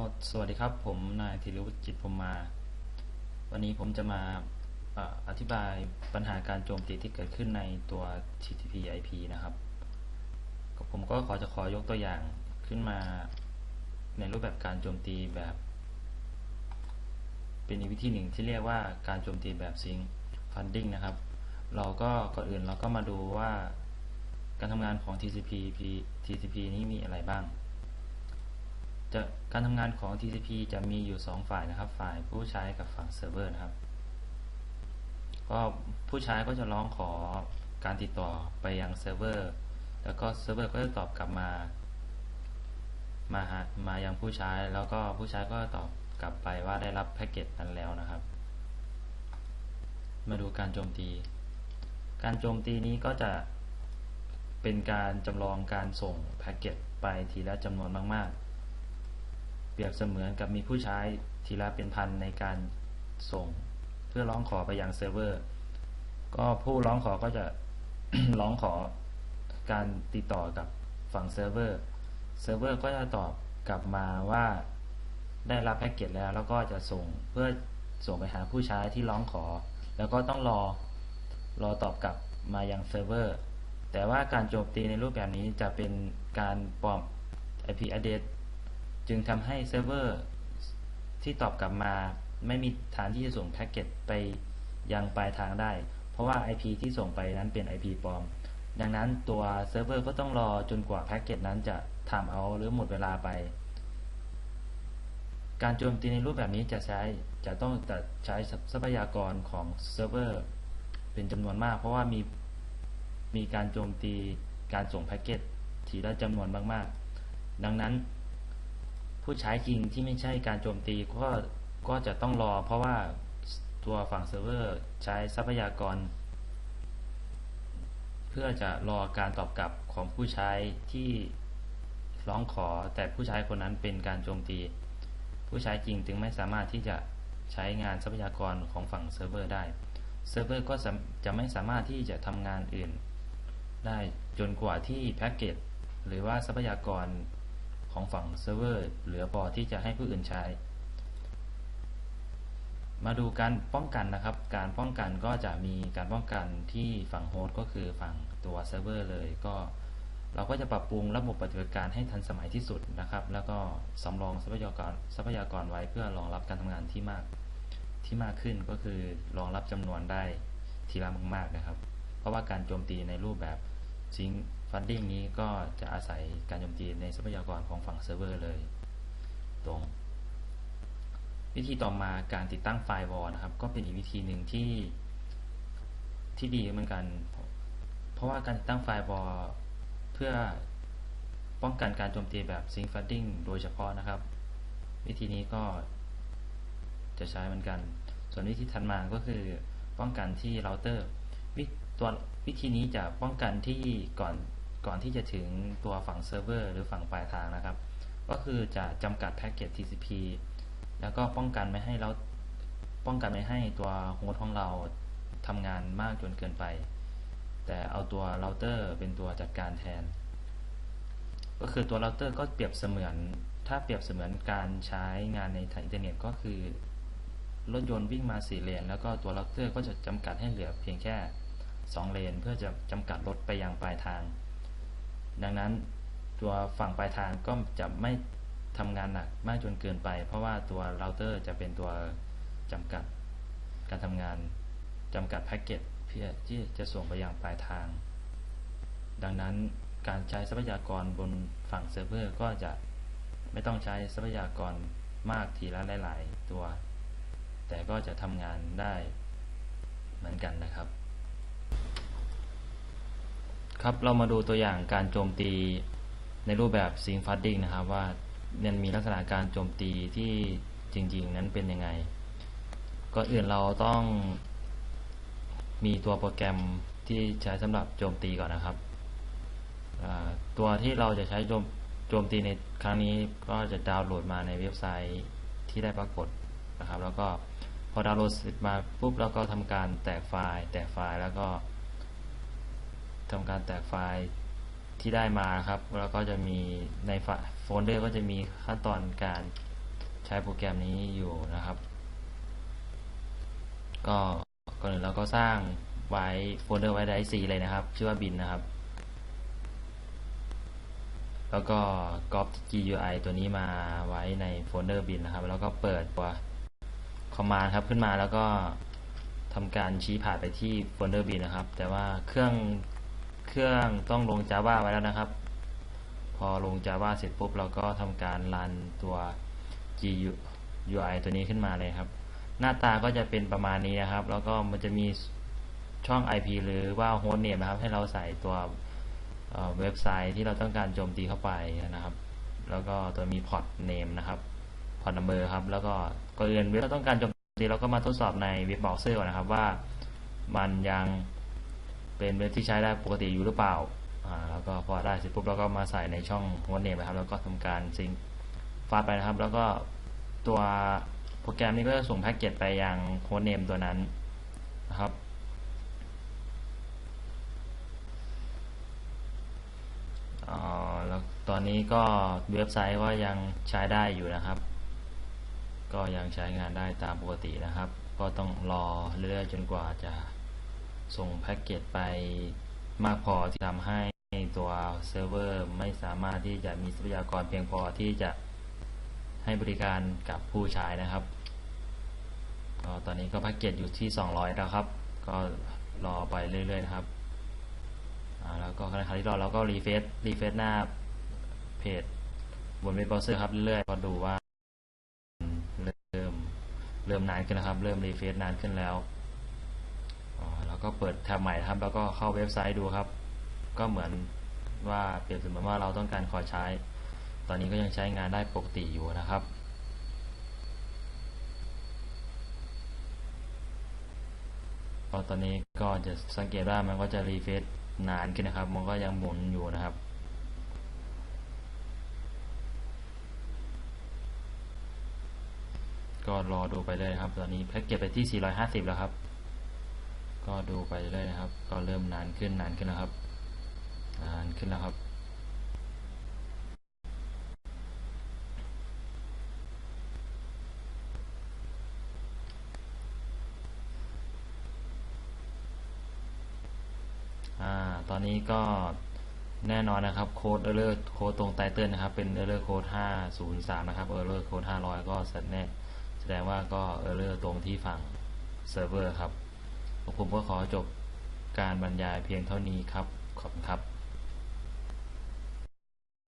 อสวัสดีครับ ผมนายธีรวุฒิจิตพรมมา วันนี้ผมจะมาอธิบายปัญหาการโจมตีที่เกิดขึ้นในตัว TCP/IP นะครับ ผมก็ขอจะขอยกตัวอย่างขึ้นมาในรูปแบบการโจมตีแบบ เป็นวิธีหนึ่งที่เรียกว่าการโจมตีแบบ Sync Funding นะครับ เราก็ก่อนอื่นเราก็มาดูว่าการทำงานของ TCP TCP นี้มีอะไรบ้าง จะการทำงานของ TCP จะมีอยู่ 2 ฝ่ายนะครับ ฝ่ายผู้ใช้กับฝั่งเซิร์ฟเวอร์นะครับ ก็ผู้ใช้ก็จะร้องขอการติดต่อไปยังเซิร์ฟเวอร์ แล้วก็เซิร์ฟเวอร์ก็จะตอบกลับมา มาหามายังผู้ใช้ แล้วก็ผู้ใช้ก็ตอบกลับไปว่าได้รับแพ็กเกจนั้นแล้วนะครับ มาดูการโจมตี การโจมตีนี้ก็จะเป็นการจำลองการส่งแพ็กเกจไปทีละจำนวนมาก ๆ รียบเสมือนกับมีผู้ใช้ทีละเป็นพันในการส่ง เพื่อร้องขอไปยังเซิร์ฟเวอร์ ก็ผู้ร้องขอก็จะร้องขอการติดต่อกับฝั่งเซิร์ฟเวอร์ เซิร์ฟเวอร์ก็จะตอบกลับมาว่าได้รับแพ็กเกจแล้ว แล้วก็จะส่งเพื่อส่งไปหาผู้ใช้ที่ร้องขอ แล้วก็ต้องรอรอตอบกลับมายังเซิร์ฟเวอร์ แต่ว่าการโจมตีในรูปแบบนี้จะเป็นการปลอม IP address จึงทำให้เซิร์ฟเวอร์ที่ตอบกลับมาไม่มีทางที่จะส่งแพ็กเกจไปยังปลายทางได้ เพราะว่า IP ที่ส่งไปนั้นเป็น IP ปลอม ดังนั้นตัวเซิร์ฟเวอร์ก็ต้องรอจนกว่าแพ็กเกจนั้นจะทำเอาหรือหมดเวลาไป การโจมตีในรูปแบบนี้จะใช้จะต้องใช้ทรัพยากรของเซิร์ฟเวอร์เป็นจำนวนมาก เพราะว่ามีมีการโจมตีการส่งแพ็กเกจทีละจำนวนมากๆ ดังนั้น ผู้ใช้จริงที่ไม่ใช่การโจมตีก็ก็จะต้องรอ เพราะว่าตัวฝั่งเซิร์ฟเวอร์ใช้ทรัพยากร เพื่อจะรอการตอบกลับของผู้ใช้ที่ร้องขอแต่ผู้ใช้คนนั้นเป็นการโจมตี ผู้ใช้จริงจึงไม่สามารถที่จะใช้งานทรัพยากรของฝั่งเซิร์ฟเวอร์ได้เซิร์ฟเวอร์ก็จะไม่สามารถที่จะทำงานอื่น ได้จนกว่าที่แพ็กเกจหรือว่าทรัพยากร ของฝั่งเซิร์ฟเวอร์เหลือพอที่จะให้ผู้อื่นใช้ มาดูการป้องกันนะครับ การป้องกันก็จะมีการป้องกันที่ฝั่งโฮสต์ก็คือฝั่งตัวเซิร์ฟเวอร์เลยก็เราก็จะปรับปรุงระบบปฏิบัติการให้ทันสมัยที่สุดนะครับ แล้วก็สำรองทรัพยากรทรัพยากรไว้เพื่อรองรับการทำงานที่มากที่มากขึ้นก็คือรองรับจำนวนได้ทีละมากๆนะครับ เพราะว่าการโจมตีในรูปแบบซิง ฟันดิ้งนี้ก็จะอาศัยการโจมตีในทรัพยากรของฝั่งเซิร์ฟเวอร์เลย ตรง วิธีต่อมาการติดตั้งไฟล์วอลนะครับ ก็เป็นอีกวิธีหนึ่งที่ที่ดีเหมือนกัน เพราะว่าการติดตั้งไฟล์วอลเพื่อป้องกันการโจมตีแบบซิงฟันดิ้งโดยเฉพาะนะครับ วิธีนี้ก็จะใช้เหมือนกัน ส่วนวิธีถัดมาก็คือป้องกันที่เราเตอร์วิตัววิธีนี้จะป้องกันที่ก่อน ก่อนที่จะถึงตัวฝั่งเซิร์ฟเวอร์หรือฝั่งปลายทางนะครับ ก็คือจะจำกัดแพ็กเกจ TCP แล้วก็ป้องกันไม่ให้เราป้องกันไม่ให้ตัวโฮสต์ของเราทำงานมากจนเกินไป แต่เอาตัวเราเตอร์เป็นตัวจัดการแทน ก็คือตัวเราเตอร์ก็เปรียบเสมือน ถ้าเปรียบเสมือนการใช้งานในทางอินเทอร์เน็ตก็คือรถยนต์วิ่งมาสี่เลน แล้วก็ตัวเราเตอร์ก็จะจำกัดให้เหลือเพียงแค่2เลน เพื่อจะจำกัดรถไปยังปลายทาง ดังนั้นตัวฝั่งปลายทางก็จะไม่ทำงานหนักมากจนเกินไป เพราะว่าตัวเราเตอร์จะเป็นตัวจำกัดการทำงานจำกัดแพ็กเกจเพื่อที่จะส่งไปยังปลายทาง ดังนั้นการใช้ทรัพยากรบนฝั่งเซิร์ฟเวอร์ก็จะไม่ต้องใช้ทรัพยากรมากทีละหลาย ๆ ตัว แต่ก็จะทำงานได้เหมือนกันนะครับ ครับเรามาดูตัวอย่างการโจมตีในรูปแบบซิงฟัดดิ้งนะครับว่ามันมีลักษณะการโจมตีที่จริง ๆ นั้นเป็นยังไงก่อนอื่นเราต้องมีตัวโปรแกรมที่ใช้สำหรับโจมตีก่อนนะครับตัวที่เราจะใช้โจมโจมตีในครั้งนี้ก็จะดาวน์โหลดมาในเว็บไซต์ที่ได้ปรากฏนะครับ แล้วก็พอดาวน์โหลดเสร็จมาปุ๊บเราก็ทำการแตกไฟล์ แตกไฟล์แล้วก็ ทำการแตกไฟล์ที่ได้มาครับแล้วก็จะมีในโฟลเดอร์ก็จะมีขั้นตอนการใช้โปรแกรมนี้อยู่นะครับ ก็ก่อนอื่นเราก็สร้างไว้โฟลเดอร์ไว้ไดซีเลยนะครับ ชื่อว่าบินนะครับ แล้วก็ copy GUI ตัวนี้มาไว้ในโฟลเดอร์บินนะครับ แล้วก็เปิดตัว command ครับขึ้นมาแล้วก็ทำการชี้ผ่านไปที่โฟลเดอร์บินนะครับ แต่ว่าเครื่อง เครื่องต้องลง Java ไว้แล้วนะครับ พอลง Java เสร็จปุ๊บเราก็ทำการรันตัว GUI ตัวนี้ขึ้นมาเลยครับ หน้าตาก็จะเป็นประมาณนี้นะครับ แล้วก็มันจะมีช่อง IP หรือว่า host name นะครับ ให้เราใส่ตัวเเว็บไซต์ที่เราต้องการโจมตีเข้าไปนะครับ แล้วก็ตัวมี port name นะครับ port number ครับ แล้วก็ก่อนอื่นเว็บเราต้องการโจมตีเราก็มาทดสอบในเว็บเบราว์เซอร์ก่อนนะครับว่ามันยัง เป็นเว็บที่ใช้ได้ปกติอยู่หรือเปล่าอ่าแล้วก็พอได้เสร็จปุ๊บเราก็มาใส่ในช่อง host name นะครับ แล้วก็ทำการซิงฟาดไปนะครับ แล้วก็ตัวโปรแกรมนี้ก็จะส่งแพ็กเกจไปยังโฮสต์เนมตัวนั้นนะครับอ่าแล้วตอนนี้ก็เว็บไซต์ก็ยังใช้ได้อยู่นะครับ ก็ยังใช้งานได้ตามปกตินะครับ ก็ต้องรอเรื่อยๆจนกว่าจะ ส่งแพ็กเกจไปมากพอที่ทำให้ตัวเซิร์ฟเวอร์ไม่สามารถที่จะมีทรัพยากรเพียงพอที่จะให้บริการกับผู้ใช้นะครับก็ตอนนี้ก็แพ็กเกจอยู่ที่ 200 แล้วครับ ก็รอไปเรื่อยๆนะครับแล้วก็ขณะที่รอเราก็รีเฟซรีเฟซหน้าเพจบนเว็บเบราว์เซอร์ครับเรื่อยๆก็ดูว่าเริ่มเริ่มนานขึ้นนะครับ เริ่มรีเฟซนานขึ้นแล้ว ก็เปิดแท็บใหม่ครับ แล้วก็เข้าเว็บไซต์ดูครับ ก็เหมือนว่าเปรียบเสมือนว่าเราต้องการขอใช้ ตอนนี้ก็ยังใช้งานได้ปกติอยู่นะครับก็ตอนนี้ก็จะสังเกตว่ามันก็จะรีเฟซนานขึ้นนะครับ มันก็ยังหมุนอยู่นะครับ ก็รอดูไปเลยครับ ตอนนี้แพ็กเกจไปที่ 450 แล้วครับ ก็ดูไปเรื่อยนะครับ ก็เริ่มนานขึ้นนานขึ้นนะครับ นานขึ้นแล้วครับ อ่า ตอนนี้ก็แน่นอนนะครับ โค้ดเออร์เลอร์โค้ดตรงไตเติลนะครับ เป็นเออร์เลอร์โค้ด503 นะครับเออร์เลอร์โค้ด500 ก็แสดงแสดงว่าก็เออร์เลอร์ตรงที่ฝั่งเซิร์ฟเวอร์ครับ ผมก็ขอจบการบรรยายเพียงเท่านี้ครับ ขอบคุณครับ